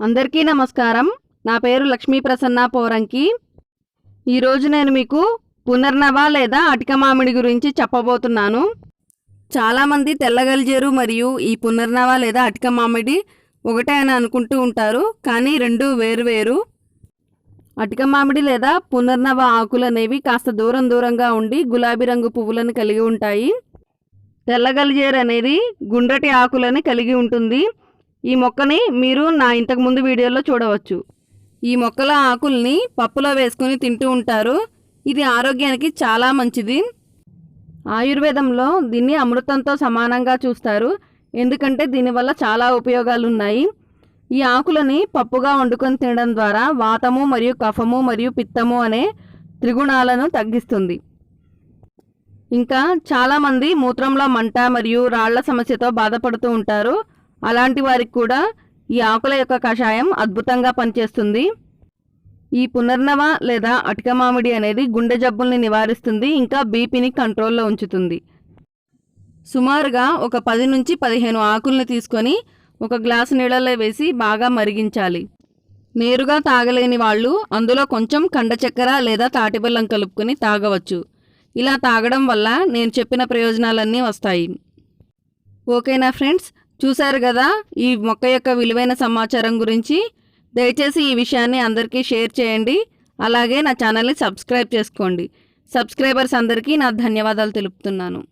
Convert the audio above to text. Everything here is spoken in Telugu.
అందరికీ నమస్కారం. నా పేరు లక్ష్మీ ప్రసన్న పోరంకి. ఈరోజు నేను మీకు పునర్నవ లేదా అటిక మామిడి గురించి చెప్పబోతున్నాను. చాలామంది తెల్లగలిజేరు మరియు ఈ పునర్నవ లేదా అటిక మామిడి ఒకటే అని అనుకుంటూ ఉంటారు కానీ రెండు వేరు వేరు. అటిక మామిడి లేదా పునర్నవ ఆకులు అనేవి కాస్త దూరం దూరంగా ఉండి గులాబీ రంగు పువ్వులను కలిగి ఉంటాయి. తెల్లగలిజేరు అనేది గుండ్రటి ఆకులని కలిగి ఉంటుంది. ఈ మొక్కని మీరు నా ఇంతకుముందు వీడియోలో చూడవచ్చు. ఈ మొక్కల ఆకుల్ని పప్పులో వేసుకుని తింటూ ఉంటారు. ఇది ఆరోగ్యానికి చాలా మంచిది. ఆయుర్వేదంలో దీన్ని అమృతంతో సమానంగా చూస్తారు. ఎందుకంటే దీనివల్ల చాలా ఉపయోగాలు ఉన్నాయి ఈ ఆకులని పప్పుగా వండుకొని తినడం ద్వారా వాతము మరియు కఫము మరియు పిత్తము అనే త్రిగుణాలను తగ్గిస్తుంది. ఇంకా చాలామంది మూత్రంలో మంట మరియు రాళ్ళ సమస్యతో బాధపడుతూ ఉంటారు. అలాంటి వారికి కూడా ఈ ఆకుల యొక్క కషాయం అద్భుతంగా పనిచేస్తుంది. ఈ పునర్నవ లేదా అటిక మామిడి అనేది గుండె జబ్బుల్ని నివారిస్తుంది ఇంకా బీపీని కంట్రోల్లో ఉంచుతుంది. సుమారుగా ఒక పది నుంచి పదిహేను ఆకుల్ని తీసుకొని ఒక గ్లాసు నీళ్ళలో వేసి బాగా మరిగించాలి. నేరుగా తాగలేని వాళ్ళు అందులో కొంచెం కండ చక్కెర లేదా తాటిబెల్లం కలుపుకొని తాగవచ్చు. ఇలా తాగడం వల్ల నేను చెప్పిన ప్రయోజనాలన్నీ వస్తాయి. ఓకేనా ఫ్రెండ్స్? చూశారు కదా? ఈ మొక్క యొక్క విలువైన సమాచారం గురించి దయచేసి ఈ విషయాన్ని అందరికీ షేర్ చేయండి. అలాగే నా ఛానల్ని సబ్స్క్రైబ్ చేసుకోండి. సబ్స్క్రైబర్స్ అందరికీ నా ధన్యవాదాలు తెలుపుతున్నాను.